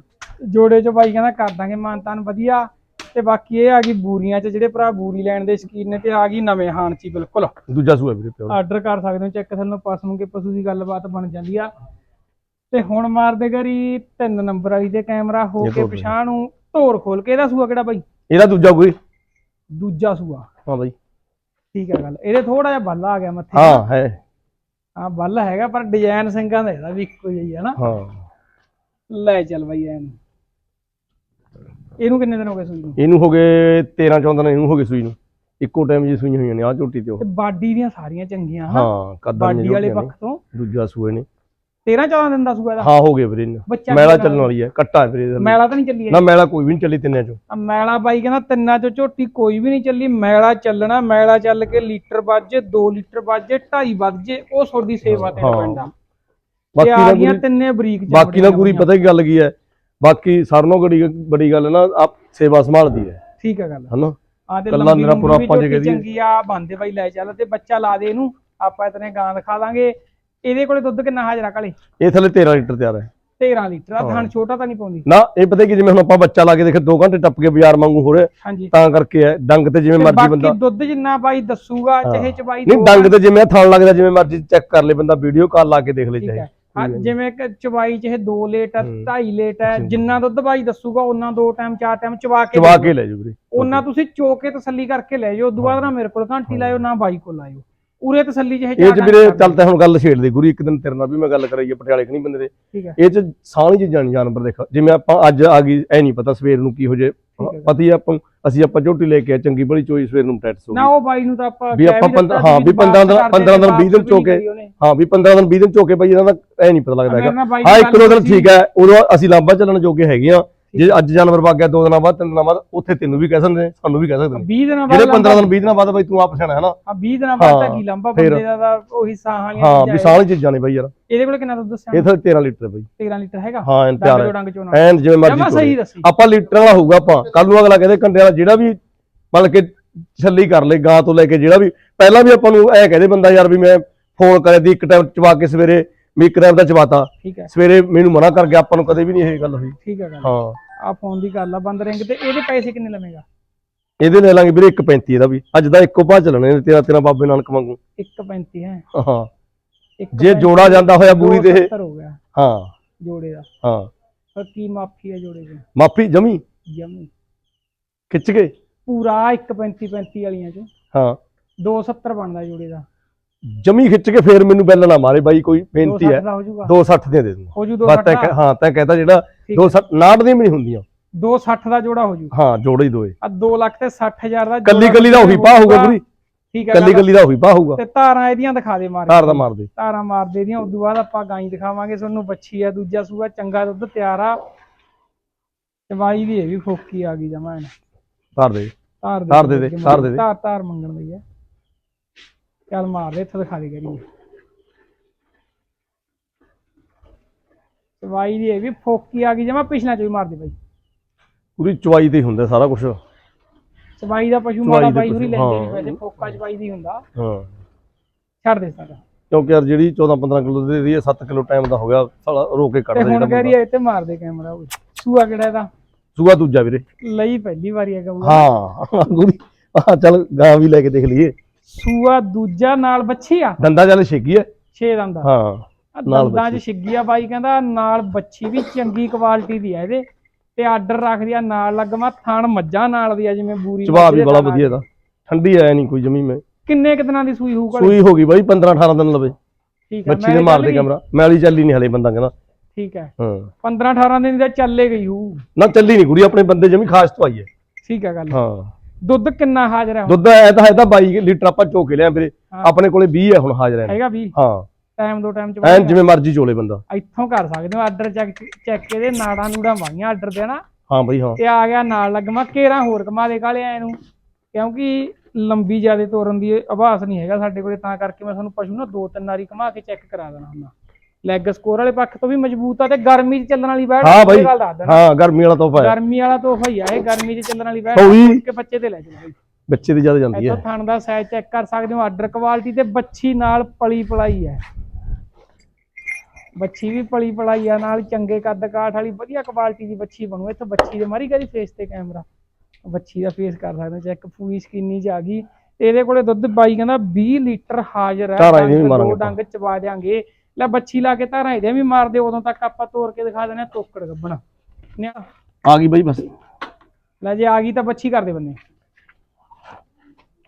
ਜੋੜੇ ਚ ਬਾਈ ਕਹਿੰਦਾ ਕਰ ਦਾਂਗੇ ਮਾਨਤਾਨ ਵਧੀਆ। ਤੇ ਬਾਕੀ ਇਹ ਆ ਗਈ ਬੂਰੀਆਂ ਚ ਜਿਹੜੇ ਭਰਾ ਬੂਰੀ ਲੈਣ ਦੇ ਸ਼ਕੀਨ ਨੇ ਤੇ ਆ ਗਈ ਨਵੇਂ ਹਾਣ ਚ ਬਿਲਕੁਲ। ਦੂਜਾ ਸੂਆ ਵੀਰੇ ਪਿਓ। ਆਰਡਰ ਕਰ ਸਕਦੇ ਹੋ ਚੈੱਕ ਥੱਲੋਂ ਪਸਮ ਕੇ ਪਸ਼ੂ ਦੀ ਗੱਲਬਾਤ ਬਣ ਜਾਂਦੀ ਆ। ਤੇ ਹੁਣ ਮਾਰਦੇ ਗਰੀ ਤਿੰਨ ਨੰਬਰ ਵਾਲੀ ਤੇ ਕੈਮਰਾ ਹੋ ਕੇ ਪਛਾਣ ਨੂੰ ਧੋਰ ਖੋਲ ਕੇ ਇਹਦਾ ਸੂਆ ਕਿਹੜਾ ਬਾਈ? ਇਹਦਾ ਦੂਜਾ ਕੋਈ। ਦੂਜਾ ਸੂਆ। ਹਾਂ ਬਾਈ। ਠੀਕ ਹੈ ਗੱਲ। ਇਹਦੇ ਥੋੜਾ ਜਿਹਾ ਬੱਲਾ ਆ ਗਿਆ ਮੱਥੇ ਹਾਂ ਹੈ। ਹਾਂ ਬੱਲ ਹੈਗਾ ਪਰ ਡਿਜ਼ਾਈਨ ਸਿੰਘਾਂ ਦਾ ਇਹਦਾ ਵੀ ਇੱਕੋ ਜਿਹਾ ਹੀ ਹੈ ਨਾ। ਹਾਂ। ਲੈ ਚੱਲ ਬਾਈ ਐਨ। ਇਹਨੂੰ ਕਿੰਨੇ ਦਿਨ ਹੋ ਗਏ ਸੂਈ ਨੂੰ? ਇਹਨੂੰ ਹੋ ਗਏ 13 14 ਦਿਨ ਇਹਨੂੰ ਹੋ ਗਏ ਸੂਈ ਨੂੰ। ਇੱਕੋ ਟਾਈਮ ਜੀ ਸੂਈਆਂ ਹੋਈਆਂ ਨੇ ਆ ਝੋਟੀ ਤੇ ਉਹ। ਬਾਡੀ ਦੀਆਂ ਸਾਰੀਆਂ ਚੰਗੀਆਂ ਹਾਂ ਕੱਦਾਂ ਬਾਡੀ ਵਾਲੇ ਪੱਖ ਤੋਂ। ਦੂਜਾ ਸੂਏ ਨੇ। 13 14 ਦਿਨ ਦਾ ਸੂਆ ਇਹਦਾ। ਹਾਂ ਹੋ ਗਏ ਵੀਰੇ। ਬੱਚਾ ਮੈਲਾ ਕਿੰਨਾ ਚੱਲਣ ਵਾਲੀ ਹੈ ਕੱਟਾ ਹੈ ਵੀਰੇ ਇਹਦਾ। ਮੈਲਾ ਤਾਂ ਨਹੀਂ ਚੱਲੀ ਨਾ ਮੈਲਾ ਕੋਈ ਵੀ ਨਹੀਂ ਚੱਲੀ ਤਿੰਨਿਆਂ ਚੋਂ। ਆ ਮੈਲਾ ਬਾਈ ਕਹਿੰਦਾ ਤਿੰਨਾਂ ਚੋਂ ਝੋਟੀ ਕੋਈ ਵੀ ਨਹੀਂ ਚੱਲੀ ਮੈਲਾ ਚੱਲਣਾ ਮੈਲਾ ਚੱਲ ਕੇ ਲੀਟਰ ਵੱਜੇ 2 ਲੀਟਰ ਵੱਜੇ 2.5 ਵੱਜੇ ਉਹ ਤੁਹਾਡੀ ਸੇਵਾ ਤੇ ਹਾਂ। ਡਿਪੈਂਡ ਆ। ਤੇ ਬਾਕੀ ਆ ਗਈਆਂ ਤਿੰਨੇ ਬਰੀਕ ਬਾਕੀ ਨਾ ਗੁਰੀ ਪਤਾ ਕੀ ਗੱਲ ਕੀ ਹੈ? ਬਾਕੀ ਸਰਨੋਂ ਗੜੀ ਬੜੀ ਗੱਲ ਨਾ ਆਪ ਸੇਵਾ ਸੰਭਾਲਦੀ ਹੈ। ਠੀਕ ਹੈ ਗੱਲ। ਹਨਾ? ਆ ਤੇ ਕੱਲਾ ਲੰਬੀ ਮੇਰਾ ਲੰਬੀ ਵੀ ਪੁਰਾਪਾ ਜੇ ਝੋਟੀ ਕਹਦੀਏ। ਚੰਗੀ ਆ ਬੰਦੇ ਬਾਈ ਲੈ ਚੱਲ ਤੇ ਬੱਚਾ ਲਾ ਦੇ ਇਹਨੂੰ ਆਪਾਂ ਇਤਨੇ ਗਾਂ ਦਿਖਾ ਦਾਂਗੇ। ਇਹਦੇ ਕੋਲੇ ਦੁੱਧ ਕਿੰਨਾ ਹਾਜ਼ਰਾ ਕਾਲੇ? ਇਹ ਥੱਲੇ 13 ਲੀਟਰ ਤਿਆਰ ਹੈ। 13 ਲੀਟਰ ਆ ਥਣ ਛੋਟਾ ਤਾਂ ਨਹੀਂ ਪਾਉਂਦੀ? ਨਾ ਇਹ ਪਤਾ ਕੀ ਜਿਵੇਂ ਹੁਣ ਆਪਾਂ ਬੱਚਾ ਲਾ ਕੇ ਦੇਖੇ 2 ਘੰਟੇ ਟੱਪ ਕੇ ਬਾਜ਼ਾਰ ਵਾਂਗੂ ਹੋ ਰਿਹਾ ਤਾਂ ਕਰਕੇ ਹੈ ਡੰਗ ਤੇ ਜਿਵੇਂ ਮਰਜ਼ੀ ਬਾਕੀ ਬੰਦਾ ਦੁੱਧ ਜਿੰਨਾ ਬਾਈ ਦੱਸੂਗਾ ਚਾਹੇ ਚਬਾਈ ਨਹੀਂ ਡੰਗ ਤੇ ਜਿਵੇਂ ਥਣ ਲੱਗਦਾ ਜਿਵੇਂ ਮਰਜ਼ੀ ਚੈੱਕ ਕਰ ਲੇ ਬੰਦਾ ਵੀਡੀਓ ਕਾਲ ਲਾ ਕੇ ਦੇਖ ਲੇ ਚਾਹੇ। ਹੈ। ਹਾਂ ਜਿਵੇਂ ਕਿ ਚਵਾਈ ਚਾਹੇ 2 ਲੀਟਰ 2.5 ਲੀਟਰ ਜਿੰਨਾ ਦੁੱਧ ਬਾਈ ਦੱਸੂਗਾ ਉਹਨਾਂ ਦੋ ਟਾਈਮ ਚਾਰ ਟਾਈਮ ਚਵਾ ਕੇ ਚਵਾ ਕੇ ਲੈ ਜਾਓ ਵੀਰੇ। ਉਹਨਾਂ ਤੁਸੀਂ ਚੋ ਕੇ ਤਸੱਲੀ ਕਰਕੇ ਲੈ ਜਾਓ। ਉਦੋਂ ਬਾਅਦ ਨਾ ਮੇਰੇ ਕੋਲ ਘੰਟੀ ਲਾਇਓ ਨਾ ਬਾਈ ਕੋਲ ਲਾਇਓ। ਉਰੇ ਤਸੱਲੀ ਜਿਹੇ ਇਹ ਚ ਵੀਰੇ ਚੱਲ ਤਾਂ ਹੁਣ ਗੱਲ ਛੇੜ ਦੇ ਗੁਰੂ ਇੱਕ ਦਿਨ ਤੇਰੇ ਨਾਲ ਵੀ ਮੈਂ ਗੱਲ ਕਰਾਈ ਹੈ ਪਟਿਆਲੇ ਨਹੀਂ ਬੰਦੇ ਦੇ। ਇਹ ਚ ਸਾਰੀ ਚੀਜ਼ਾਂ ਨੀ ਜਾਨਵਰ ਦੇਖ। ਜਿਵੇਂ ਆਪਾਂ ਅੱਜ ਆ ਗਈ ਐ ਨਹੀਂ ਪਤਾ ਸਵੇਰ ਨੂੰ ਕੀ ਹੋ ਜੇ। ਪਤਾ ਆ ਆਪਾਂ ਅਸੀਂ ਆਪਾਂ ਝੋਟੀ ਲੈ ਕੇ ਆਏ ਚੰਗੀ ਬੜੀ ਚੋਈ ਸਵੇਰ ਨੂੰ ਟੈਟਸ ਹੋ ਨਾ ਉਹ ਬਾਈ ਨੂੰ ਤਾਂ ਆਪਾਂ ਵੀ ਆਪਾਂ ਹਾਂ, ਵੀ ਵਾਪਸ 15 ਦਿਨ- ਕਰਦੇ 15 ਦਿਨ, ਵਾਪਸ 20 ਦਿਨ ਵੀ ਚੋ ਕੇ। ਕਰੀ ਉਹਨੇ। ਹਾਂ ਵੀ 15 ਦਿਨ 20 ਦਿਨ ਝੋਕੇ ਪਈ ਇਹਨਾਂ ਦਾ ਐ ਨਹੀਂ ਪਤਾ ਲੱਗਦਾ ਹੈਗਾ। ਬਾਈ ਹਾਂ ਇੱਕ ਦੋ ਦਿਨ ਠੀਕ ਹੈ ਉਦੋਂ ਅਸੀਂ ਲਾਂਬਾ ਚੱਲਣ ਜੋਗੇ ਹੈਗੇ ਆ। ਜੇ ਅੱਜ ਜਾਨਵਰ ਵਗ ਗਿਆ ਦੋ ਦਿਨਾਂ ਬਾਅਦ ਤਿੰਨ ਦਿਨਾਂ ਬਾਅਦ ਉੱਥੇ ਤੈਨੂੰ ਵੀ ਕਹਿ ਸਕਦੇ ਨੇ ਸਾਨੂੰ ਵੀ ਕਹਿ ਸਕਦੇ ਨੇ। 20 ਦਿਨਾਂ ਬਾਅਦ ਜਿਹੜੇ 15 ਦਿਨ 20 ਦਿਨਾਂ ਬਾਅਦ ਬਈ ਤੂੰ ਆਪ ਸਿਆਣਾ ਹੈ ਨਾ। ਹਾਂ 20 ਦਿਨਾਂ ਬਾਅਦ ਤਾਂ ਕੀ ਲੰਬਾ। ਬੰਦੇ ਦਾ ਤਾਂ ਉਹੀ ਸਾਹ ਵਾਲੀਆਂ ਹਾਂ ਵੀ ਹੈ। ਸਾਰੀ ਚੀਜ਼ਾਂ ਨੇ ਬਈ ਯਾਰ। ਇਹਦੇ ਕੋਲ ਕਿੰਨਾ ਦੁੱਧ ਦੱਸਿਆ ਇਹ ਤਾਂ 13 ਲੀਟਰ ਬਈ। 13 ਲੀਟਰ ਹੈਗਾ? ਹਾਂ ਐਨ ਤਿਆਰ ਐਨ ਜਿਵੇਂ ਮਰਜ਼ੀ ਸਹੀ ਆਪਾਂ ਲੀਟਰ ਵਾਲਾ ਹੋਊਗਾ ਆਪਾਂ। ਕੱਲ ਨੂੰ ਅਗਲਾ ਕਹਿੰਦੇ ਕੰਡੇ ਵਾਲਾ ਜਿਹੜਾ ਵੀ ਮਤਲਬ ਕਿ ਛੱਲੀ ਕਰ ਲੇ ਗਾਂ ਤੋਂ ਲੈ ਕੇ ਜਿਹੜਾ ਵੀ। ਪਹਿਲਾਂ ਵੀ ਆਪਾਂ ਨੂੰ ਐ ਕਹਦੇ ਬੰਦਾ ਯਾਰ ਵੀ ਮੈਂ ਫੋਨ ਕਰਿਆ ਦੀ ਇੱਕ ਟਾਈਮ ਚਵਾ ਕੇ ਸਵੇਰੇ ਵੀ ਟਾਈਮ ਦਾ ਚਵਾਤਾ ਠੀਕ ਹੈ। ਸਵੇਰੇ ਮੈਨੂੰ ਮਨਾ ਕਰ ਗਿਆ ਆਪਾਂ ਨੂੰ ਕਦੇ ਵੀ ਨਹੀਂ ਇਹ ਗੱਲ ਹੋਈ। ਠੀਕ ਹੈ ਗੱਲ। ਹਾਂ। ਆ ਫੋਨ ਦੀ ਗੱਲ ਆ ਬੰਦ ਰਿੰਗ ਤੇ ਇਹਦੇ ਪੈਸੇ ਕਿੰਨੇ ਲਵੇਂਗਾ? ਇਹਦੇ ਲੈ ਲਾਂਗੇ ਵੀਰੇ 1.35 ਇਹਦਾ ਵੀ। ਅੱਜ ਦਾ ਇੱਕੋ ਭਾਅ ਚੱਲਣੇ ਨੇ ਤੇਰਾ ਤੇਰਾ ਬਾਬੇ ਨਾਨਕ ਵਾਂਗੂ। 1.35 ਹੈ। ਹਾਂ। ਜੇ ਜੋੜਾ ਜਾਂਦਾ ਹੋਇਆ ਬੂਰੀ ਤੇ ਇਹ। 270 ਹੋ ਗਿਆ। ਹਾਂ। ਜੋੜੇ ਦਾ। ਹਾਂ। ਪਰ ਕੀ ਮਾਫੀ ਹੈ ਜੋੜੇ ਦੀ? ਮਾਫੀ ਜਮੀ? ਜਮੀ। ਖਿੱਚ ਕੇ ਪੂਰਾ 1.35 35 ਵਾਲੀਆਂ ਚ। ਹਾਂ। 270 ਬਣਦਾ ਜੋੜੇ ਦਾ। ਜਮੀ ਖਿੱਚ ਕੇ ਫੇਰ ਮੈਨੂੰ ਬੈਲ ਨਾ ਮਾਰੇ ਬਾਈ ਕੋਈ ਬੇਨਤੀ 260 ਹੈ। ਦਾ ਹੋ ਜਾਊਗਾ। 260 ਦੇ ਦੇ ਦੂੰਗਾ। ਹੋ ਜੂ ਬਸ ਤੈਂ 260 ਕਹਿ- ਹਾਂ ਤੈਂ ਕਹਤਾ ਜਿਹੜਾ ਠੀਕ 260 ਨਾਟ ਦੀਆਂ ਵੀ ਨਹੀਂ ਹੁੰਦੀਆਂ। 260 ਦਾ ਜੋੜਾ ਹੋ ਜੂ। ਹਾਂ ਜੋੜੇ ਹੀ ਦੋਏ। ਆ 2 ਲੱਖ ਤੇ 60000 ਦਾ ਕੱਲੀ ਕੱਲੀ ਦਾ ਉਹੀ ਭਾਅ ਹੋਊਗਾ ਪੂਰੀ। ਠੀਕ ਹੈ ਕੱਲੀ। ਕੱਲੀ ਦਾ ਉਹੀ ਭਾਅ ਹੋਊਗਾ। ਤੇ ਧਾਰਾਂ ਇਹਦੀਆਂ ਦਿਖਾ ਦੇ ਮਾਰ। ਧਾਰ ਦਾ ਮਾਰ ਦੇ। ਧਾਰਾਂ ਮਾਰਦੇ ਦੀਆਂ ਉਦੋਂ ਬਾਅਦ ਆਪਾਂ ਗਾਈ ਦਿਖਾਵਾਂਗੇ ਤੁਹਾਨੂੰ ਬੱਚੀ ਆ ਦੂਜਾ ਸੂਆ ਚੰਗਾ ਦੁੱਧ ਤਿਆਰ ਆ। ਚਵਾਈ ਦੀ ਇਹ ਵੀ ਫੋਕੀ ਆ ਗਈ ਜਮਾ। ਧਾਰ ਦੇ। ਧਾਰ ਦੇ ਧਾਰ ਦੇ ਦੇ, ਧਾਰ ਦੇ ਦੇ। ਧਾਰ ਧਾਰ ਮੰਗਣ ਦੀ ਹੈ ਚੱਲ ਮਾਰ ਦੇ ਇੱਥੇ ਦਿਖਾ ਦੇ ਕਰੀ ਚਵਾਈ ਦੀ ਇਹ ਵੀ ਫੋਕੀ ਆ ਗਈ ਜਮਾ ਪਿਛਲਾ ਚੋਂ ਵੀ ਮਾਰ ਦੇ ਬਾਈ। ਪੂਰੀ ਚਵਾਈ ਤੇ ਹੀ ਹੁੰਦਾ ਸਾਰਾ ਕੁਝ ਚਵਾਈ ਦਾ ਪਸ਼ੂ ਚਵਾਈ ਮਾੜਾ ਦਾ ਬਾਈ ਹੋਰੀ ਪਸ਼ੂ, ਲੈਂਦੇ ਨਹੀਂ ਹਾਂ। ਵੈਸੇ ਫੋਕਾ ਚਵਾਈ ਦੀ ਹੁੰਦਾ। ਹਾਂ। ਛੱਡ ਦੇ ਸਾਰਾ। ਕਿਉਂਕਿ ਯਾਰ ਜਿਹੜੀ 14 15 ਕਿਲੋ ਦੀ ਰਹੀ ਹੈ 7 ਕਿਲੋ ਟਾਈਮ ਦਾ ਹੋ ਗਿਆ ਸਾਲਾ ਰੋ ਕੇ ਕੱਢ ਤੇ ਦੇ ਹੁਣ ਕਹਿ ਰਹੀ ਹੈ ਤੇ ਮਾਰ ਦੇ ਕੈਮਰਾ ਉਹ। ਸੂਆ ਕਿਹੜਾ ਇਹਦਾ? ਸੂਆ ਦੂਜਾ ਵੀਰੇ। ਲਈ ਪਹਿਲੀ ਵਾਰੀ ਹੈਗਾ ਉਹ। ਹਾਂ ਗੁਰੀ। ਚੱਲ ਗਾਂ ਵੀ ਲੈ ਕੇ ਦੇਖ ਲਈਏ। ਸੂਆ ਦੂਜਾ ਨਾਲ ਬੱਚੀ ਆ? ਦੰਦਾ ਚੱਲ ਛੇਗੀ ਹੈ 6 ਦੰਦਾ। ਹਾਂ ਦੰਦਾਂ 'ਚ ਛਿੱਗੀ ਆ ਬਾਈ ਕਹਿੰਦਾ ਨਾਲ ਬੱਚੀ ਵੀ ਚੰਗੀ ਕੁਆਲਿਟੀ ਦੀ ਆ ਇਹਦੇ। ਤੇ ਆਰਡਰ ਰੱਖਦੀ ਆ ਨਾਲ ਲੱਗਵਾ ਥਣ ਮੱਝਾਂ ਨਾਲ ਦੀ ਆ ਜਿਵੇਂ ਬੂਰੀ ਚਵਾ ਮੱਝ ਵੀ ਬੜਾ ਆ। ਵਧੀਆ ਦਾ ਠੰਡੀ ਆਇਆ ਨਹੀਂ ਕੋਈ ਜਮੀ ਮੈਂ। ਕਿੰਨੇ ਕੁ ਦਿਨਾਂ ਦੀ ਸੂਈ ਹੋਊ ਘਰੇ? ਸੂਈ ਹੋ ਗਈ ਬਾਈ 15 18 ਦਿਨ ਲਵੇ। ਠੀਕ ਹੈ ਬੱਚੀ ਦੇ ਕੈਮਰਾ। ਮੈਲੀ ਚੱਲੀ ਨਹੀਂ ਹਲੇ ਬੰਦਾ ਕਹਿੰਦਾ। ਠੀਕ ਹੈ ਹਾਂ। 15 18 ਦਿਨ ਦੀ ਚੱਲੇ ਗਈ ਹੋਊ। ਨਾ ਚੱਲੀ ਨਹੀਂ ਕੁੜੀ ਆਪਣੇ ਬੰਦੇ ਜਮੀ ਖਾਸ ਤੋਂ ਆਈ ਹੈ। ਠੀਕ ਹੈ ਗੱਲ। ਹਾਂ। ਦੁੱਧ ਕਿੰਨਾ ਹਾਜ਼ਰ ਹੈ ਹੁਣ? ਦੁੱਧ ਐ ਤਾਂ ਹੈ ਤਾਂ 22 ਲੀਟਰ ਆਪਾਂ ਚੋ ਕੇ ਲਿਆ ਵੀਰੇ। ਹਾਂ। ਆਪਣੇ ਕੋਲੇ 20 ਹੈ ਹੁਣ ਹਾਜ਼ਰ ਹੈ। ਹੈਗਾ ਵੀ ਹਾਂ। ਟਾਈਮ ਦੋ ਟਾਈਮ ਚ ਐਨ ਜਿਵੇਂ ਮਰਜ਼ੀ ਚੋਲੇ ਬੰਦਾ। ਇੱਥੋਂ ਕਰ ਸਕਦੇ ਹੋ ਆਰਡਰ ਚੈੱਕ ਚੈੱਕ ਇਹਦੇ ਨਾੜਾਂ ਨੂੜਾਂ ਵਾਈਆਂ ਆਰਡਰ ਦੇ ਨਾ ਹਾਂ ਬਈ ਹਾਂ। ਤੇ ਆ ਗਿਆ ਨਾਲ ਲੱਗਮਾ ਕੇਰਾ ਹੋਰ ਕਮਾ ਦੇ ਕਾਲੇ ਐ ਨੂੰ। ਕਿਉਂਕਿ ਲੰਬੀ ਜਿਆਦੇ ਤੋਰਨ ਦੀ ਆਭਾਸ ਨਹੀਂ ਹੈਗਾ ਸਾਡੇ ਕੋਲੇ ਤਾਂ ਕਰਕੇ ਮੈਂ ਤੁਹਾਨੂੰ ਪਸ਼ੂ ਨਾ ਦੋ ਤਿੰਨ ਵਾਰੀ ਘੁਮਾ ਕੇ ਚੈੱਕ ਕਰਾ ਦੇਣਾ ਹੁੰਦਾ। ਲੈਗ ਸਕੋਰ ਵਾਲੇ ਪੱਖ ਤੋਂ ਵੀ ਮਜ਼ਬੂਤ ਆ ਤੇ ਗਰਮੀ 'ਚ ਚੱਲਣ ਵਾਲੀ ਬੈਠ ਹਾਂ ਬਾਈ ਹਾਂ ਗਰਮੀ ਵਾਲਾ ਤੋਹਫਾ ਹੈ। ਗਰਮੀ ਵਾਲਾ ਤੋਹਫਾ ਹੀ ਆ ਇਹ ਗਰਮੀ 'ਚ ਚੱਲਣ ਵਾਲੀ ਹੋਈ ਕੇ ਬੱਚੇ ਤੇ ਲੈ ਜਾਓ ਬਾਈ। ਬੱਚੇ ਦੀ ਜ਼ਿਆਦਾ ਜਾਂਦੀ ਇੱਥੋਂ ਹੈ ਥਣ ਦਾ ਸਾਈਜ਼ ਚੈੱਕ ਕਰ ਸਕਦੇ ਹੋ ਆਰਡਰ ਕੁਆਲਿਟੀ ਤੇ ਬੱਚੀ ਨਾਲ ਪਲੀ ਪਲਾਈ ਹੈ। ਬੱਚੀ ਵੀ ਪਲੀ ਪਲਾਈ ਆ ਨਾਲ ਚੰਗੇ ਕੱਦ ਕਾਠ ਵਾਲੀ ਵਧੀਆ ਕੁਆਲਿਟੀ ਦੀ ਬੱਚੀ ਬਣੂ। ਇੱਥੇ ਬੱਚੀ ਦੇ ਮਾਰੀ ਕਰੀ ਫੇਸ ਤੇ ਕੈਮਰਾ ਬੱਚੀ ਦਾ ਫੇਸ ਕਰ ਸਕਦੇ ਚੈੱਕ ਪੂਰੀ ਸਕੀਨੀ ਚ ਆ ਗਈ। ਇਹਦੇ ਕੋਲੇ ਦੁੱਧ ਬਾਈ ਕਹਿੰਦਾ 20 ਲੀਟਰ ਹਾਜ਼ਰ ਹੈ ਡੰਗ ਮਾਰਾਂਗੇ ਦੋ ਡੰਗ ਚਵਾ ਦਿਆਂਗੇ। ਲੈ ਬੱਚੀ ਲਾ ਕੇ ਧਾਰਾਂ ਇਹਦੇ ਵੀ ਮਾਰਦੇ ਉਦੋਂ ਤੱਕ ਆਪਾਂ ਤੋੜ ਕੇ ਦਿਖਾ ਦੇਣਾ ਤੋਕੜ ਗੱਬਣਾ। ਆ ਗਈ ਬਾਈ ਬਸ। ਲੈ ਜੇ ਆ ਗਈ ਤਾਂ ਬੱਚੀ ਕਰਦੇ ਬੰਦੇ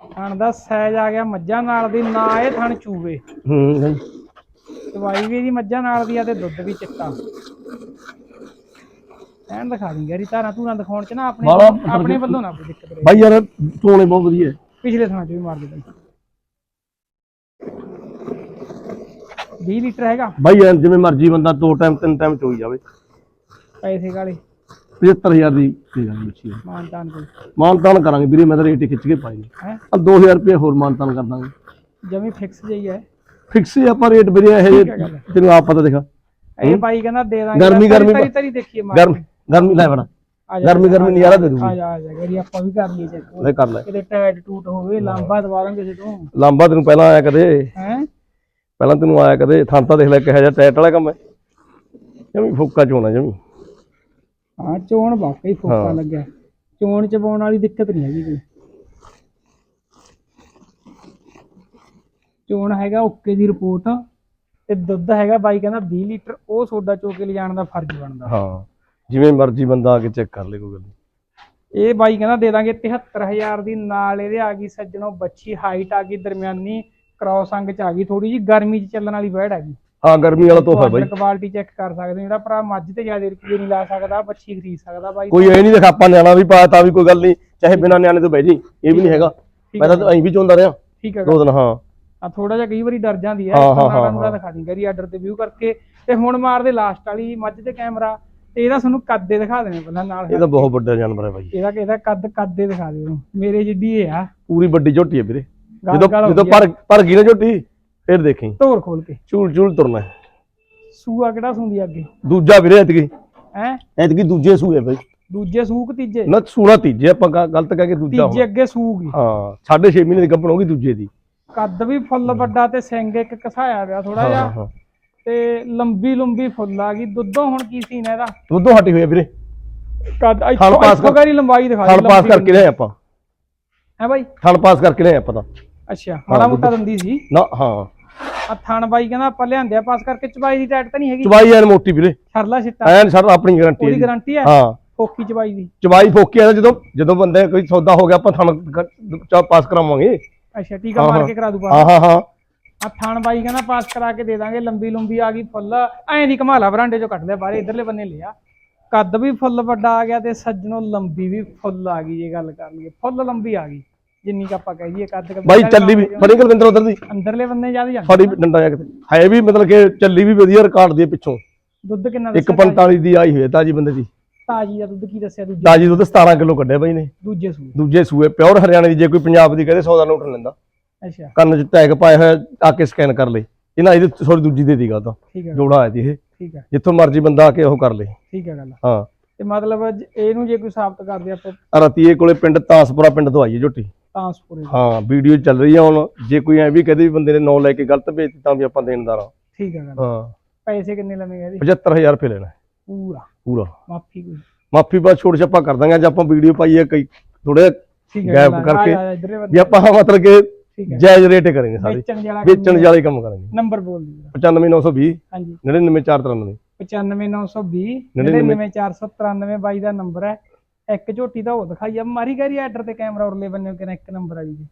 ਥਣ ਦਾ ਸਾਈਜ਼ ਆ ਗਿਆ ਮੱਝਾਂ ਨਾਲ ਦੀ ਨਾ ਇਹ ਥਣ ਚੂਵੇ। ਹੂੰ ਨਹੀਂ ਦਵਾਈ ਵੀ ਇਹਦੀ ਮੱਝਾਂ ਨਾਲ ਦੀ ਆ ਤੇ ਦੁੱਧ ਵੀ ਚਿੱਟਾ। ਐਨ ਦਿਖਾ ਦਿੰਗੇ ਯਾਰੀ ਧਾਰਾਂ ਧੂਰਾਂ ਦਿਖਾਉਣ ਚ ਨਾ ਆਪਣੇ ਆਪਣੇ ਵੱਲੋਂ ਨਾ ਕੋਈ ਦਿੱਕਤ ਰਹੇ। ਬਾਈ ਯਾਰ ਚੋਣੇ ਬਹੁਤ ਵਧੀਆ। ਪਿਛਲੇ ਥਾਂ ਚ ਵੀ ਮਾਰ ਦੇ 20 ਲੀਟਰ ਹੈਗਾ। ਬਾਈ ਐਨ ਜਿਵੇਂ ਮਰਜ਼ੀ ਬੰਦਾ ਦੋ ਟਾਈਮ ਤਿੰਨ ਟਾਈਮ ਚੋਈ ਜਾਵੇ। ਪੈਸੇ ਕਾਲੇ 75000 ਦੀ ਦੇ ਦਾਂਗੇ ਬੱਚੀ ਮਾਨ ਤਾਨ ਕੋਈ ਮਾਨਤਾਨ ਕਰਾਂਗੇ ਵੀਰੇ ਮੈਂ ਤਾਂ ਰੇਟ ਹੀ ਖਿੱਚ ਕੇ ਪਾਈ ਹੈ? ਆ 2000 ਰੁਪਏ ਹੋਰ ਮਾਨਤਾਨ ਕਰ ਦਾਂਗੇ। ਜਮੀ ਫਿਕਸ ਜਈ ਹੈ। ਫਿਕਸ ਹੀ ਆਪਾਂ ਰੇਟ ਵੀਰੇ ਇਹ। ਤੈਨੂੰ ਆਪ ਪਤਾ ਦੇਖਾ। ਇਹ ਬਾਈ ਕਹਿੰਦਾ ਦੇ ਦਾਂਗੇ ਗਰਮੀ- ਗਰਮੀ- ਤਰੀ ਤਰੀ ਦੇਖੀਏ ਮਾਰ ਗਰਮ ਗਰਮੀ ਲੈ ਬਣਾ ਆ ਗਰਮੀ- ਗਰਮੀ ਆ ਨਜ਼ਾਰਾ ਦੇ ਆ ਦੂਗੀ। ਜਾ ਆ ਜਾ ਗਰੀ ਆਪਾਂ ਵੀ ਕਰ ਲਈਏ ਚੈੱਕ ਲੈ ਕਰ ਲੈ। ਕਿਤੇ ਟਾਇਰ ਟੂਟ ਹੋਵੇ ਲਾਂਬਾ ਦਵਾਰਾਂ ਕਿਸੇ ਤੋਂ। ਲਾਂਬਾ ਤੈਨੂੰ ਪਹਿਲਾਂ ਆਇਆ ਕਦੇ। ਹੈ? ਪਹਿਲਾਂ ਤੈਨੂੰ ਆਇਆ ਕਦੇ ਥਾਂ ਤਾਂ ਦੇਖ ਲੈ ਕਿਹੋ ਜਿਹਾ ਟੈਟ ਵਾਲਾ ਕੰਮ ਹੈ। ਜਮੀ ਫੋਕਾ ਚੋਣਾ ਜਮੀ। ਹਾਂ ਚੋਣ ਵਾਕਈ ਫੋਕਾ ਹਾਂ। ਲੱਗਿਆ। ਚੋਣ ਚਬਾਉਣ ਵਾਲੀ ਦਿੱਕਤ ਨਹੀਂ ਹੈਗੀ ਕੋਈ। ਚੋਣ ਹੈਗਾ ਓਕੇ ਦੀ ਰਿਪੋਰਟ ਤੇ ਦੁੱਧ ਹੈਗਾ ਬਾਈ ਕਹਿੰਦਾ 20 ਲੀਟਰ ਉਹ ਸੋਡਾ ਚੋ ਕੇ ਲਿਜਾਣ ਦਾ ਫਰਜ਼ ਬਣਦਾ। ਹਾਂ ਜਿਵੇਂ ਮਰਜ਼ੀ ਬੰਦਾ ਆ ਕੇ ਚੈੱਕ ਕਰ ਲੇ ਕੋਈ ਗੱਲ ਨਹੀਂ ਇਹ ਬਾਈ ਕਹਿੰਦਾ ਦੇ ਦਾਂਗੇ 73000 ਦੀ ਨਾਲ ਇਹਦੇ ਆ ਗਈ ਸੱਜਣੋ ਬੱਚੀ ਹਾਈਟ ਆ ਗਈ ਦਰਮਿਆਨੀ। ਕ੍ਰਾਸ ਅੰਗ ਚ ਆ ਗਈ ਥੋੜੀ ਜੀ ਗਰਮੀ ਚ ਚੱਲਣ ਵਾਲੀ ਬੈੜ ਹੈਗੀ। ਹਾਂ ਗਰਮੀ ਵਾਲਾ ਤੋਹਫਾ ਬਾਈ। ਕੁਆਲਿਟੀ ਚੈੱਕ ਕਰ ਸਕਦੇ ਹੋ ਜਿਹੜਾ ਭਰਾ ਮੱਝ ਤੇ ਜ਼ਿਆਦਾ ਰੁਪਏ ਨਹੀਂ ਲਾ ਸਕਦਾ ਬੱਚੀ ਖਰੀਦ ਸਕਦਾ ਬਾਈ। ਕੋਈ ਇਹ ਨਹੀਂ ਦੇਖ ਆਪਾਂ ਨਿਆਣਾ ਵੀ ਤਾਂ ਵੀ ਕੋਈ ਗੱਲ ਨਹੀਂ ਚਾਹੇ ਬਿਨਾਂ ਨਿਆਣੇ ਤੋਂ ਬਹਿ ਜੀ ਇਹ ਵੀ ਨਹੀਂ ਹੈਗਾ। ਮੈਂ ਤਾਂ ਐਂ ਵੀ ਚੋਂਦਾ ਰਿਹਾ। ਠੀਕ ਹੈ ਦੋ ਦਿਨ ਹਾਂ। ਆ ਥੋੜਾ ਜਿਹਾ ਕਈ ਵਾਰੀ ਡਰ ਜਾਂਦੀ ਹੈ ਨੂੜਾ ਹਾਂ। ਦਿਖਾ ਦੀ ਗਰੀ ਆਰਡਰ ਤੇ ਵਿਊ ਕਰਕੇ। ਤੇ ਹੁਣ ਮਾਰਦੇ ਲਾਸਟ ਵਾਲੀ ਮੱਝ ਤੇ ਕੈਮਰਾ ਇਹਦਾ ਤੁਹਾਨੂੰ ਕੱਦ ਇਹ ਦਿਖਾ ਦੇਣੇ ਪਹਿਲਾਂ ਨਾਲ ਇਹ ਤਾਂ ਬਹੁਤ ਵੱਡਾ ਜਾਨਵਰ ਹੈ ਬਾਈ। ਇਹਦਾ ਇਹਦਾ ਕੱਦ ਕੱਦ ਇਹ ਦਿਖਾ ਦਿਓ। ਮੇਰੇ ਜਿੱਡੀ ਇਹ ਆ। ਪੂਰੀ ਵੱਡੀ ਝੋਟੀ ਹੈ ਵੀਰੇ। ਜਦੋਂ ਗਾਲ ਹੋ ਜਦੋਂ ਗਈ ਭਰ ਭਰ ਗਈ ਨਾ ਝੋਟੀ ਫਿਰ ਦੇਖੀ। ਧੋਰ ਖੋਲ ਕੇ। ਚੂਲ ਚੂਲ ਤੁਰਨਾ ਹੈ। ਸੂਆ ਕਿਹੜਾ ਸੁੰਦੀ ਅੱਗੇ? ਦੂਜਾ ਵੀਰੇ ਐਤਕੀ। ਹੈ? ਐਤਕੀ ਦੂਜੇ ਸੂਏ ਬਾਈ। ਦੂਜੇ ਸੂਕ ਤੀਜੇ? ਨਾ ਸੂਣਾ ਤੀਜੇ ਆਪਾਂ ਗ- ਗਲਤ ਕਹਿ ਕੇ ਦੂਜਾ ਤੀਜੇ ਹੋਣਾ। ਅੱਗੇ ਸੂਗੀ ਹਾਂ। 6.5 ਮਹੀਨੇ ਦੀ ਗੱਭਣ ਹੋਗੀ ਦੂਜੇ ਦੀ। ਕੱਦ ਵੀ ਫੁੱਲ ਵੱਡਾ ਤੇ ਸਿੰਘ ਇੱਕ ਕਸਾਇਆ ਪਿਆ ਥੋੜਾ ਹਾਂ ਜਿਹਾ। ਹਾਂ। ਤੇ ਲੰਬੀ ਲੰਬੀ ਫੁੱਲ ਆ ਗਈ। ਦੁੱਧੋਂ ਹੁਣ ਕੀ ਸੀਨ ਹੈ ਇਹਦਾ? ਦੁੱਧੋਂ ਹਟੀ ਹੋਈ ਆ ਵੀਰੇ। ਕੱਦ ਇੱਥੋਂ ਪਾਸ ਇੱਥੋਂ ਕਰ- ਕਰੀ ਲੰਬਾਈ ਦਿਖਾ ਥਣ ਪਾਸ ਕਰਕੇ ਲਿਆ ਆਪਾਂ। ਹੈ ਬਾਈ? ਥਣ ਪਾਸ ਕਰਕੇ ਲਿਆ ਆਪਾਂ ਤਾਂ। ਅੱਛਾ ਮਾੜਾ ਮੋਟਾ ਦੰਦੀ ਸੀ। ਨਾ ਹਾਂ। ਆ ਥਣ ਬਾਈ ਕਹਿੰਦਾ ਆਪਾਂ ਲਿਆਂਦੇ ਆ ਪਾਸ ਕਰਕੇ ਚਬਾਈ ਦੀ ਟੈਟ ਤਾਂ ਨਹੀਂ ਹੈਗੀ। ਚਵਾਈ ਐਨ ਮੋਟੀ ਵੀਰੇ। ਛਰਲਾ ਛਿੱਟਾ ਐਨ ਸਰ ਆਪਣੀ ਗਾਰੰਟੀ ਉਹਦੀ ਹੈ ਜੀ। ਗਾਰੰਟੀ ਹੈ? ਹਾਂ। ਫੋਕੀ ਚਬਾਈ ਦੀ। ਚਵਾਈ ਫੋਕੀ ਆ ਜਦੋਂ ਜਦੋਂ ਬੰਦੇ ਕੋਈ ਸੌਦਾ ਹੋ ਗਿਆ ਆਪਾਂ ਥਣ ਪਾਸ ਕਰਾਵਾਂਗੇ। ਅੱਛਾ ਟੀਕਾ ਮਾਰ। ਕੇ ਕਰਾ ਦੂ ਪਾਸ ਹਾਂ ਹਾਂ। ਆ ਥਣ ਬਾਈ ਕਹਿੰਦਾ ਪਾਸ ਕਰਾ ਕੇ ਦੇ ਦਾਂਗੇ ਲੰਬੀ ਲੰਬੀ ਆ ਗਈ ਫੁੱਲ। ਐਂ ਦੀ ਕਮਾਲਾ ਬਰਾਂਡੇ ਚੋਂ ਕੱਢ ਲਿਆ ਬਾਹਰ ਇਧਰਲੇ ਬੰਨੇ ਲਿਆ। ਕੱਦ ਵੀ ਫੁੱਲ ਵੱਡਾ ਆ ਗਿਆ ਤੇ ਸੱਜਣੋਂ ਲੰਬੀ ਵੀ ਫੁੱਲ ਆ ਗਈ ਜੇ ਗੱਲ ਕਰ ਲਈਏ। ਫੁੱਲ ਲੰਬੀ ਆ ਗਈ। ਜਿੰਨੀ ਕ ਆਪਾਂ ਕਹਿ ਦਈਏ ਕੱਦ ਕੁ ਬਾਈ ਚੱਲੀ ਵੀ ਫੜੀ ਕੁਲਵਿੰਦਰ ਉਧਰ ਦੀ। ਅੰਦਰਲੇ ਬੰਨੇ ਜ਼ਿਆਦਾ ਜਾਂਦਾ ਫੜੀ ਡੰਡਾ ਜਾ ਕਿਤੇ ਹੈ ਵੀ ਮਤਲਬ ਕਿ ਚੱਲੀ ਵੀ ਵਧੀਆ ਰਿਕਾਰਡ ਦੀ ਪਿੱਛੋਂ। ਦੁੱਧ ਕਿੰਨਾ ਦੱਸਿਆ 45 ਦੀ ਆਈ ਹੋਈ ਤਾਜੀ ਬੰਦੇ ਦੀ। ਤਾਜੀ ਦਾ ਦੁੱਧ ਕੀ ਦੱਸਿਆ ਦੂਜੇ? ਤਾਜੀ ਦੁੱਧ 17 ਕਿਲੋ ਕੱਢਿਆ ਬਾਈ ਨੇ। ਦੂਜੇ ਸੂਏ। ਦੂਜੇ ਸੂਏ ਪਿਓਰ ਹਰਿਆਣੇ ਦੀ ਜੇ ਕੋਈ ਪੰਜਾਬ ਦੀ ਕਹਦੇ 100 ਦਾ ਨੋਟ ਲੈਂਦਾ। ਅੱਛਾ। ਕੰਨ 'ਚ ਟੈਗ ਪਾਇਆ ਹੋਇਆ ਆ ਕੇ ਸਕੈਨ ਕਰ ਲਈ ਇਹਨਾਂ ਇਹਦੀ ਸੋਰੀ ਦੂਜੀ ਦੇ ਦੀਗਾ ਤਾਂ। ਜੋੜਾ ਆਇਆ ਜੀ ਇਹ। ਠੀਕ ਹੈ ਜਿੱਥੋਂ ਮਰਜ਼ੀ ਬੰਦਾ ਆ ਕੇ ਉਹ ਕਰ ਲੇ। ਠੀਕ ਹੈ ਗੱਲ ਹਾਂ। ਤੇ ਮਤਲਬ ਇਹਨੂੰ ਜੇ ਕੋਈ ਸਾਬਤ ਕਰਦੇ ਆਪਾਂ ਰਤੀਏ ਕੋਲੇ ਪਿੰਡ ਤਾਸਪੁਰਾ ਪਿੰਡ ਤੋਂ ਆਈ ਹੈ ਝੋਟੀ। ਤਾਂ ਸਪੂਰੇ ਹਾਂ ਵੀਡੀਓ ਚੱਲ ਰਹੀ ਆ ਹੁਣ। ਜੇ ਕੋਈ ਐ ਵੀ ਕਹਦੇ ਵੀ ਬੰਦੇ ਨੇ ਨਾਂ ਲੈ ਕੇ ਗਲਤ ਭੇਜਤੀ ਤਾਂ ਵੀ ਆਪਾਂ ਦੇਣਦਾਰ ਆ। ਠੀਕ ਹੈ ਗੱਲ। ਹਾਂ। ਪੈਸੇ ਕਿੰਨੇ ਲਵੇਂਗੇ ਇਹਦੇ? 75000 ਰੁਪਏ ਲੈਣਾ। ਪੂਰਾ। ਪੂਰਾ। ਮਾਫੀ ਕੋਈ। ਮਾਫੀ ਬਾਅਦ ਛੋੜ ਛੱਪਾ ਕਰ ਦਾਂਗੇ ਅੱਜ ਆਪਾਂ ਵੀਡੀਓ ਪਾਈਏ ਕਈ ਥੋੜੇ ਠੀਕ ਹੈ ਗੈਪ ਗੱਲ ਆ, ਕਰਕੇ। ਆ ਵੀ ਆਪਾਂ ਮਤਲਬ ਕਿ ਜਾਇਜ਼ ਰੇਟ ਕਰਾਂਗੇ ਸਾਰੇ। ਵੇਚਣ ਵਾਲੇ ਕੰਮ ਕਰਾਂਗੇ। ਨੰਬਰ ਬੋਲ ਦਿਓ 95920 ਹਾਂਜੀ। 99493 95920 99 99493 ਬਾਈ ਦਾ ਨੰਬਰ ਹੈ। ਇੱਕ ਝੋਟੀ ਦਾ ਉਹ ਦਿਖਾਈ ਆ ਮਾਰੀ ਗਰੀ ਆਰਡਰ ਤੇ ਕੈਮਰਾ ਉਰਲੇ ਬੰਨੇ ਕਿਨੇ ਇੱਕ ਨੰਬਰ ਆ ਜੀ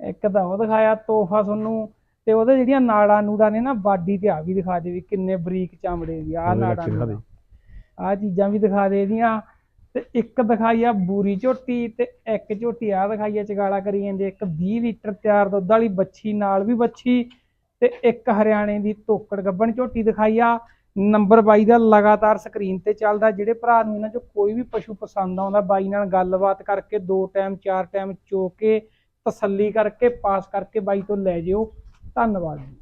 ਇੱਕ ਤਾਂ ਉਹ ਦਿਖਾਇਆ ਤੋਹਫਾ ਤੁਹਾਨੂੰ ਤੇ ਉਹਦੇ ਜਿਹੜੀਆਂ ਨਾੜਾਂ ਨੂੜਾਂ ਨੇ ਨਾ ਬਾਡੀ ਤੇ ਆ ਵੀ ਦਿਖਾ ਦੇ ਵੀ ਕਿੰਨੇ ਬਰੀਕ ਚਮੜੇ ਦੀ ਆ ਨਾੜਾਂ। ਆ ਚੀਜ਼ਾਂ ਵੀ ਦਿਖਾ ਦੇ ਇਹਦੀਆਂ ਤੇ ਇੱਕ ਦਿਖਾਈ ਆ ਬੂਰੀ ਝੋਟੀ ਤੇ ਇੱਕ ਝੋਟੀ ਆ ਦਿਖਾਈ ਆ ਚਗਾਲਾ ਕਰੀ ਜਾਂਦੇ ਇੱਕ 20 ਲੀਟਰ ਤਿਆਰ ਦੁੱਧ ਵਾਲੀ ਬੱਚੀ ਨਾਲ ਵੀ ਬੱਚੀ ਤੇ ਇੱਕ ਹਰਿਆਣੇ ਦੀ ਤੋਕੜ ਗੱਬਣ ਝੋਟੀ ਦਿਖਾਈ ਆ ਨੰਬਰ 22 ਦਾ ਲਗਾਤਾਰ ਸਕਰੀਨ ਤੇ ਚੱਲਦਾ, ਜਿਹੜੇ ਭਰਾ ਨੂੰ ਇਹਨਾਂ ਚੋਂ ਕੋਈ ਵੀ ਪਸ਼ੂ ਪਸੰਦ ਆਉਂਦਾ, ਬਾਈ ਨਾਲ ਗੱਲਬਾਤ ਕਰਕੇ, ਦੋ ਟਾਈਮ ਚਾਰ ਟਾਈਮ ਚੋ ਕੇ ਤਸੱਲੀ ਕਰਕੇ, ਪਾਸ ਕਰਕੇ ਬਾਈ ਤੋਂ ਲੈ ਜਿਓ। ਧੰਨਵਾਦ ਜੀ।